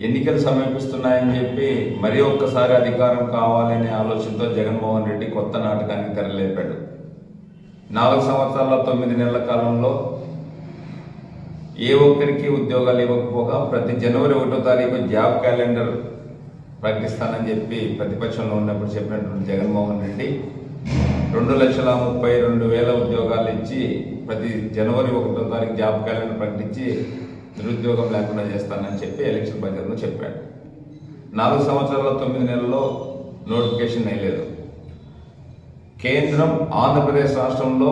ఎన్నికలు సమీపిస్తున్నాయని చెప్పి మరి ఒక్కసారి అధికారం కావాలనే ఆలోచనతో జగన్మోహన్ రెడ్డి కొత్త నాటకానికి తెరలేపాడు. నాలుగు సంవత్సరాల తొమ్మిది నెలల కాలంలో ఏ ఒక్కరికి ఉద్యోగాలు ఇవ్వకపోగా ప్రతి జనవరి ఒకటో తారీఖు జాబ్ క్యాలెండర్ ప్రకటిస్తానని చెప్పి ప్రతిపక్షంలో ఉన్నప్పుడు చెప్పినటువంటి జగన్మోహన్ రెడ్డి రెండు లక్షల ముప్పై రెండు వేల ఉద్యోగాలు ఇచ్చి ప్రతి జనవరి ఒకటో తారీఖు జాబ్ క్యాలెండర్ ప్రకటించి నిరుద్యోగం లేకుండా చేస్తానని చెప్పి ఎలక్షన్ బడ్జెట్లో చెప్పాడు. నాలుగు సంవత్సరాల తొమ్మిది నెలల్లో నోటిఫికేషన్ అయ్యలేదు కేంద్రం ఆంధ్రప్రదేశ్ రాష్ట్రంలో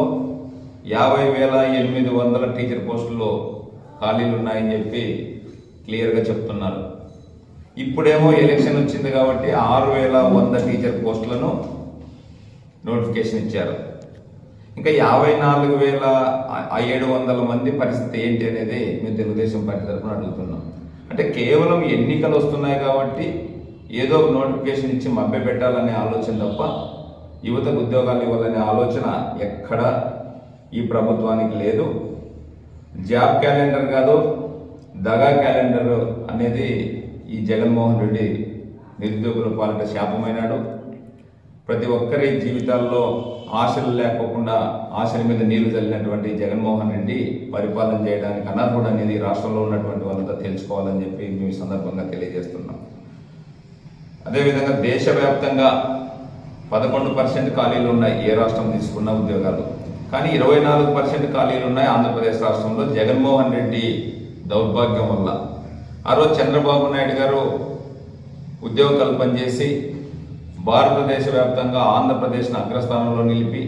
యాభై వేల ఎనిమిది వందల టీచర్ పోస్టుల్లో ఖాళీలు ఉన్నాయని చెప్పి క్లియర్గా చెప్తున్నారు. ఇప్పుడేమో ఎలక్షన్ వచ్చింది కాబట్టి ఆరు వేల వంద టీచర్ పోస్టులను నోటిఫికేషన్ ఇచ్చారు. ఇంకా యాభై నాలుగు వేల ఏడు వందల మంది పరిస్థితి ఏంటి అనేది మేము తెలుగుదేశం పార్టీ తరఫున అడుగుతున్నాం. అంటే కేవలం ఎన్నికలు వస్తున్నాయి కాబట్టి ఏదో ఒక నోటిఫికేషన్ ఇచ్చి మభ్య పెట్టాలనే ఆలోచన తప్ప యువతకు ఉద్యోగాలు ఇవ్వాలనే ఆలోచన ఎక్కడ ఈ ప్రభుత్వానికి లేదు. జాబ్ క్యాలెండర్ కాదు దగా క్యాలెండర్ అనేది ఈ జగన్మోహన్ రెడ్డి నిరుద్యోగుల పాలిట శాపమైనాడు. ప్రతి ఒక్కరి జీవితాల్లో ఆశలు లేకోకుండా ఆశల మీద నీళ్ళు చల్లినటువంటి జగన్మోహన్ రెడ్డి పరిపాలన చేయడానికి అనర్హుడు అనేది రాష్ట్రంలో ఉన్నటువంటి వాళ్ళంతా తెలుసుకోవాలని చెప్పి మేము సందర్భంగా తెలియజేస్తున్నాం. అదేవిధంగా దేశవ్యాప్తంగా పదకొండు పర్సెంట్ ఖాళీలు ఉన్నాయి ఏ రాష్ట్రం తీసుకున్న ఉద్యోగాలు. కానీ ఇరవై నాలుగు పర్సెంట్ ఖాళీలు ఉన్నాయి ఆంధ్రప్రదేశ్ రాష్ట్రంలో జగన్మోహన్ రెడ్డి దౌర్భాగ్యం వల్ల. ఆ రోజు చంద్రబాబు నాయుడు గారు ఉద్యోగ కల్పన చేసి భారతదేశ వ్యాప్తంగా ఆంధ్రప్రదేశ్ను అగ్రస్థానంలో నిలిపి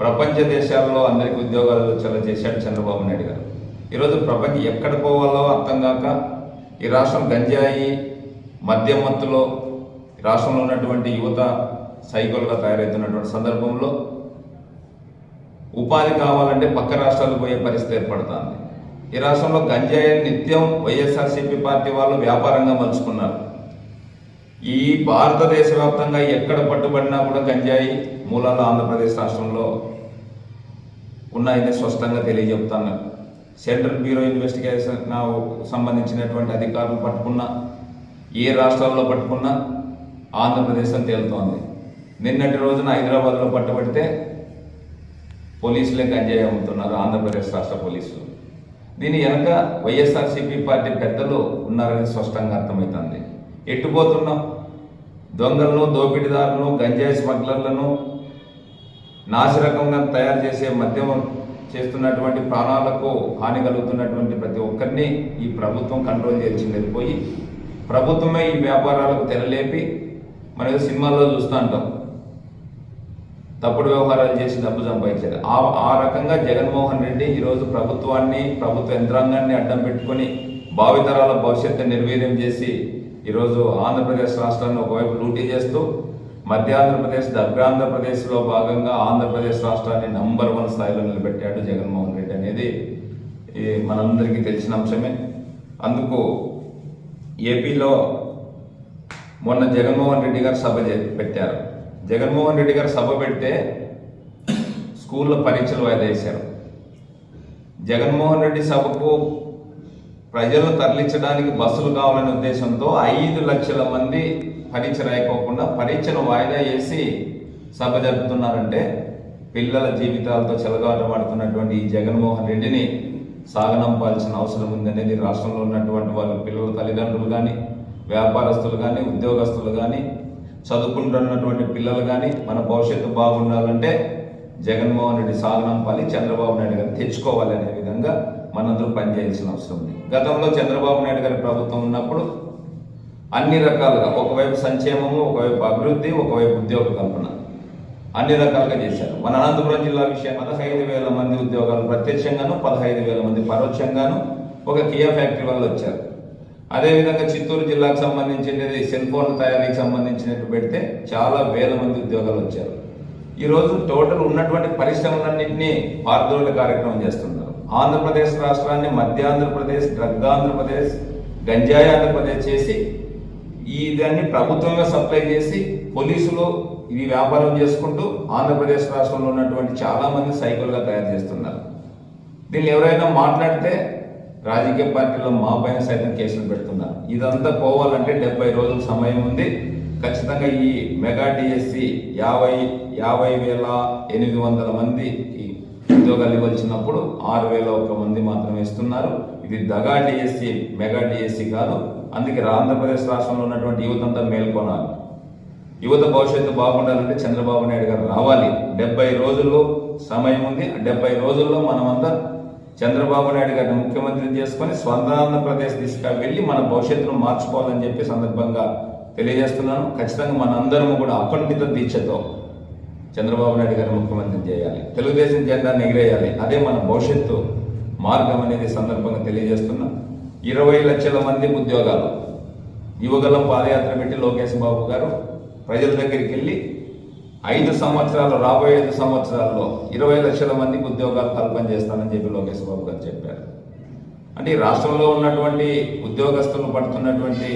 ప్రపంచ దేశాల్లో అందరికీ ఉద్యోగాలు వచ్చేలా చేశాడు చంద్రబాబు నాయుడు గారు. ఈరోజు ప్రపంచం ఎక్కడ పోవాలో అర్థం కాక ఈ రాష్ట్రం గంజాయి మద్యం మత్తులో రాష్ట్రంలో ఉన్నటువంటి యువత సైకిల్గా తయారవుతున్నటువంటి సందర్భంలో ఉపాధి కావాలంటే పక్క రాష్ట్రాలకు పోయే పరిస్థితి ఏర్పడుతుంది. ఈ రాష్ట్రంలో గంజాయి నిత్యం వైఎస్ఆర్సీపీ పార్టీ వాళ్ళు వ్యాపారంగా మలుచుకున్నారు. ఈ భారతదేశ వ్యాప్తంగా ఎక్కడ పట్టుబడినా కూడా గంజాయి మూలాలు ఆంధ్రప్రదేశ్ రాష్ట్రంలో ఉన్నాయని స్పష్టంగా తెలియజెప్తాను. సెంట్రల్ బ్యూరో ఇన్వెస్టిగేషన్ సంబంధించినటువంటి అధికారులు పట్టుకున్నా ఏ రాష్ట్రాల్లో పట్టుకున్నా ఆంధ్రప్రదేశ్ అని తేలుతోంది. నిన్నటి రోజున హైదరాబాద్లో పట్టుబడితే పోలీసులే గంజాయి అమ్ముతున్నారు ఆంధ్రప్రదేశ్ రాష్ట్ర పోలీసులు. దీని వెనక వైఎస్ఆర్సీపీ పార్టీ పెద్దలు ఉన్నారని స్పష్టంగా అర్థమవుతుంది. ఎట్టుపోతున్నాం? దొంగలను దోపిడీదారులను గంజాయి స్మగ్లర్లను నాశరకంగా తయారు చేసే మద్యం చేస్తున్నటువంటి ప్రాణాలకు హాని కలుగుతున్నటువంటి ప్రతి ఒక్కరిని ఈ ప్రభుత్వం కంట్రోల్ చేసి వెళ్ళిపోయి ప్రభుత్వమే ఈ వ్యాపారాలకు తెరలేపి మనం సినిమాల్లో చూస్తూ ఉంటాం తప్పుడు వ్యవహారాలు చేసి డబ్బు సంపాదించారు ఆ ఆ రకంగా జగన్మోహన్ రెడ్డి ఈరోజు ప్రభుత్వాన్ని ప్రభుత్వ యంత్రాంగాన్ని అడ్డం పెట్టుకొని భావితరాల భవిష్యత్తు నిర్వీర్యం చేసి ఈరోజు ఆంధ్రప్రదేశ్ రాష్ట్రాన్ని ఒకవైపు లూటీ చేస్తూ మధ్య ఆంధ్రప్రదేశ్ దగ్గరాంధ్రప్రదేశ్లో భాగంగా ఆంధ్రప్రదేశ్ రాష్ట్రాన్ని నంబర్ వన్ స్థాయిలో నిలబెట్టాడు జగన్మోహన్ రెడ్డి అనేది మనందరికీ తెలిసిన అంశమే. అందుకు ఏపీలో మొన్న జగన్మోహన్ రెడ్డి గారు సభ పెట్టారు. జగన్మోహన్ రెడ్డి గారు సభ పెడితే స్కూల్లో పరీక్షలు వాయిదా వేశారు. జగన్మోహన్ రెడ్డి సభకు ప్రజలను తరలించడానికి బస్సులు కావాలనే ఉద్దేశంతో ఐదు లక్షల మంది పరీక్ష రాయకోకుండా పరీక్షను వాయిదా వేసి సభ జరుపుతున్నారంటే పిల్లల జీవితాలతో చెలగాటమాడుతున్నటువంటి ఈ జగన్మోహన్ రెడ్డిని సాగనంపాల్సిన అవసరం ఉందనేది రాష్ట్రంలో ఉన్నటువంటి వాళ్ళ పిల్లల తల్లిదండ్రులు కానీ వ్యాపారస్తులు కానీ ఉద్యోగస్తులు కానీ చదువుకుంటున్నటువంటి పిల్లలు కానీ మన భవిష్యత్తు బాగుండాలంటే జగన్మోహన్ రెడ్డి సాగనంపాలి చంద్రబాబు నాయుడు గారు తెచ్చుకోవాలి అనే విధంగా మనందరూ పనిచేయాల్సిన అవసరం ఉంది. గతంలో చంద్రబాబు నాయుడు గారి ప్రభుత్వం ఉన్నప్పుడు అన్ని రకాలుగా ఒకవైపు సంక్షేమము ఒకవైపు అభివృద్ధి ఒకవైపు ఉద్యోగ కల్పన అన్ని రకాలుగా చేశారు. మన అనంతపురం జిల్లా విషయం పదహైదు వేల మంది ఉద్యోగాలు ప్రత్యక్షంగాను పదహైదు వేల మంది పరోక్షంగాను ఒక కియా ఫ్యాక్టరీ వల్ల వచ్చారు. అదేవిధంగా చిత్తూరు జిల్లాకు సంబంధించినది సెల్ ఫోన్ తయారీకి సంబంధించినట్టు పెడితే చాలా వేల మంది ఉద్యోగాలు వచ్చారు. ఈరోజు టోటల్ ఉన్నటువంటి పరిశ్రమలన్నింటినీ పారదోళ కార్యక్రమం చేస్తున్నారు. ఆంధ్రప్రదేశ్ రాష్ట్రాన్ని మధ్య ఆంధ్రప్రదేశ్ డ్రగ్ ఆంధ్రప్రదేశ్ గంజాయి ఆంధ్రప్రదేశ్ చేసి ఈ దాన్ని ప్రభుత్వమే సప్లై చేసి పోలీసులు ఇది వ్యాపారం చేసుకుంటూ ఆంధ్రప్రదేశ్ రాష్ట్రంలో ఉన్నటువంటి చాలామంది సైకిల్గా తయారు చేస్తున్నారు. దీన్ని ఎవరైనా మాట్లాడితే రాజకీయ పార్టీలో మా పైన సైతం కేసులు పెడుతున్నారు. ఇదంతా పోవాలంటే డెబ్బై రోజుల సమయం ఉంది. ఖచ్చితంగా ఈ మెగా డిఎస్సి యాభై యాభై వేల ఎనిమిది వందల మంది ఉద్యోగాలు ఇవ్వాల్సినప్పుడు ఆరు వేల ఒక్క మంది మాత్రమే ఇస్తున్నారు. ఇది దగా డిఎస్సి మెగా డిఎస్సి కాదు. అందుకే ఆంధ్రప్రదేశ్ రాష్ట్రంలో ఉన్నటువంటి యువతంతా మేల్కొనాలి. యువత భవిష్యత్తు బాగుండాలంటే చంద్రబాబు నాయుడు గారు రావాలి. డెబ్బై రోజుల్లో సమయం ఉంది. ఆ డెబ్బై రోజుల్లో మనమంతా చంద్రబాబు నాయుడు గారిని ముఖ్యమంత్రిని చేసుకొని స్వంత ఆంధ్రప్రదేశ్ దిశగా వెళ్ళి మన భవిష్యత్తును మార్చుకోవాలని చెప్పి సందర్భంగా తెలియజేస్తున్నాను. ఖచ్చితంగా మనందరము కూడా అకుంఠిత దీక్షతో చంద్రబాబు నాయుడు గారిని ముఖ్యమంత్రి చేయాలి. తెలుగుదేశం జెండాన్ని ఎగిరేయాలి. అదే మన భవిష్యత్తు మార్గం అనేది సందర్భంగా తెలియజేస్తున్నా. ఇరవై లక్షల మంది ఉద్యోగాలు. యువగలం పాదయాత్ర పెట్టి లోకేష్ బాబు గారు ప్రజల దగ్గరికి వెళ్ళి ఐదు సంవత్సరాలు రాబోయే ఐదు సంవత్సరాల్లో ఇరవై లక్షల మందికి ఉద్యోగాలు కల్పన చేస్తానని చెప్పి లోకేష్ బాబు గారు చెప్పారు. అంటే రాష్ట్రంలో ఉన్నటువంటి ఉద్యోగస్తులు పడుతున్నటువంటి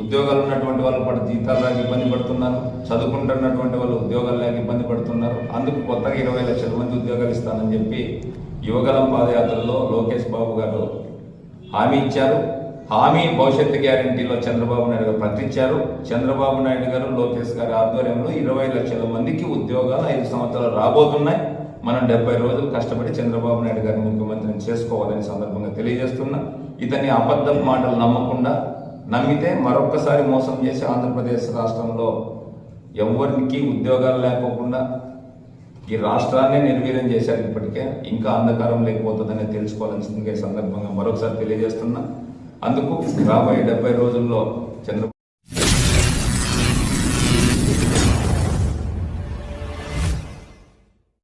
ఉద్యోగాలు ఉన్నటువంటి వాళ్ళు పడు జీతాలు లేక ఇబ్బంది పడుతున్నారు. చదువుకుంటున్నటువంటి వాళ్ళు ఉద్యోగాలు లేక ఇబ్బంది పడుతున్నారు. అందుకు కొత్తగా ఇరవై లక్షల మంది ఉద్యోగాలు ఇస్తానని చెప్పి యువగలం పాదయాత్రలో లోకేష్ బాబు గారు హామీ ఇచ్చారు. హామీ భవిష్యత్తు గ్యారంటీలో చంద్రబాబు నాయుడు గారు ప్రకటించారు. చంద్రబాబు నాయుడు గారు లోకేష్ గారి ఆధ్వర్యంలో ఇరవై లక్షల మందికి ఉద్యోగాలు ఐదు సంవత్సరాలు రాబోతున్నాయి. మనం డెబ్బై రోజులు కష్టపడి చంద్రబాబు నాయుడు గారిని ముఖ్యమంత్రిని చేసుకోవాలని సందర్భంగా తెలియజేస్తున్నా. ఇతని అబద్ధం మాటలు నమ్మకుండా నమ్మితే మరొక్కసారి మోసం చేసి ఆంధ్రప్రదేశ్ రాష్ట్రంలో ఎవరికి ఉద్యోగాలు లేకోకుండా ఈ రాష్ట్రాన్ని నిర్వీర్యం చేశారు ఇప్పటికే. ఇంకా అంధకారం లేకపోతుందని తెలుసుకోవాల్సిందిగా సందర్భంగా మరొకసారి తెలియజేస్తున్నా. అందుకు రాబోయే డెబ్బై రోజుల్లో చంద్ర